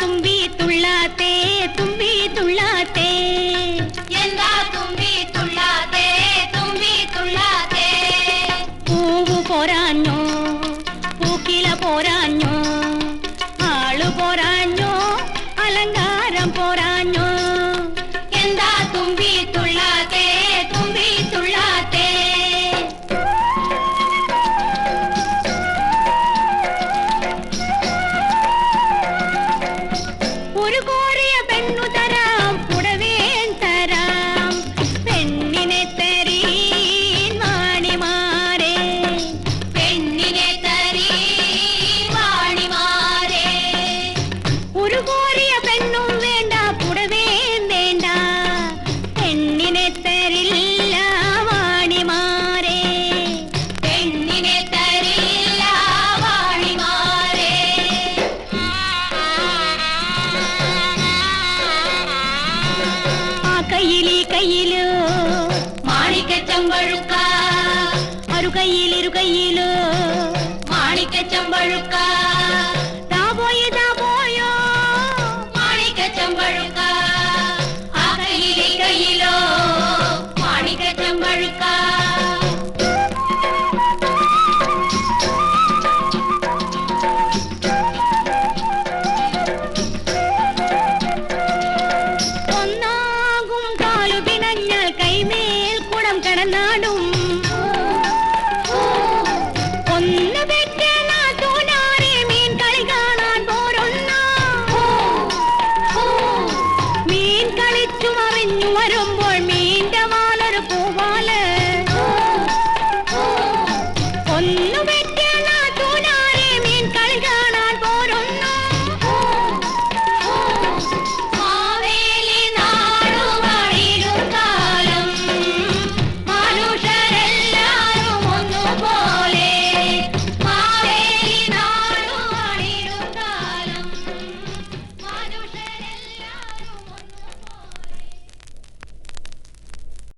തുമ്പി തുള്ളാത്തേ തുമ്പി തുള്ളാത്തേ എന്താ തുമ്പി തുള്ളാതെ തുമ്പി തുള്ളാതെ പൂവ് പോരാഞ്ഞോ പൂക്കില പോരാഞ്ഞോ ആള് പോരാഞ്ഞോ പെണ്ണും വേണ്ട പുടവേ വേണ്ട. പെണ്ണിനെ തരില്ല വാണിമാരെ. പെണ്ണിനെ തരില്ല വാണിമാരെ. ആ കയ്യിലീ? കയ്യിലോ മാണിക്കച്ചമ്പഴുക്ക അരു കയ്യിൽ ഇരു കയ്യിലോ? മാണിക്കച്ചമ്പഴുക്ക நாடும்